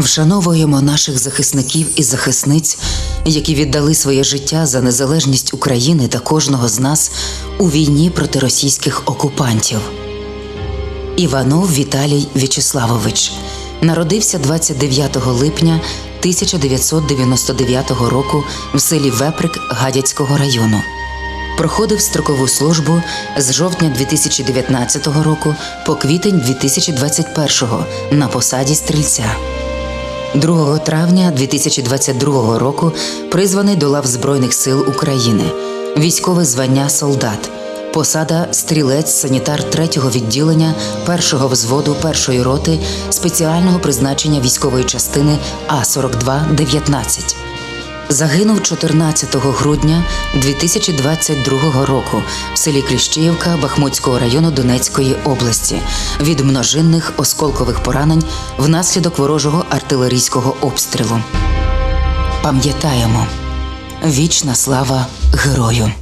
Вшановуємо наших захисників і захисниць, які віддали своє життя за незалежність України та кожного з нас у війні проти російських окупантів. Іванов Віталій В'ячеславович народився 29 липня 1999 року в селі Веприк Гадяцького району. Проходив строкову службу з жовтня 2019 року по квітень 2021 на посаді стрільця. 2 травня 2022 року призваний до лав Збройних сил України, військове звання солдат, посада стрілець санітар 3-го відділення 1-го взводу 1-ї роти спеціального призначення військової частини А42-19. Загинув 14 грудня 2022 року в селі Кліщіївка Бахмутського району Донецької області від множинних осколкових поранень внаслідок ворожого артилерійського обстрілу. Пам'ятаємо вічна слава герою.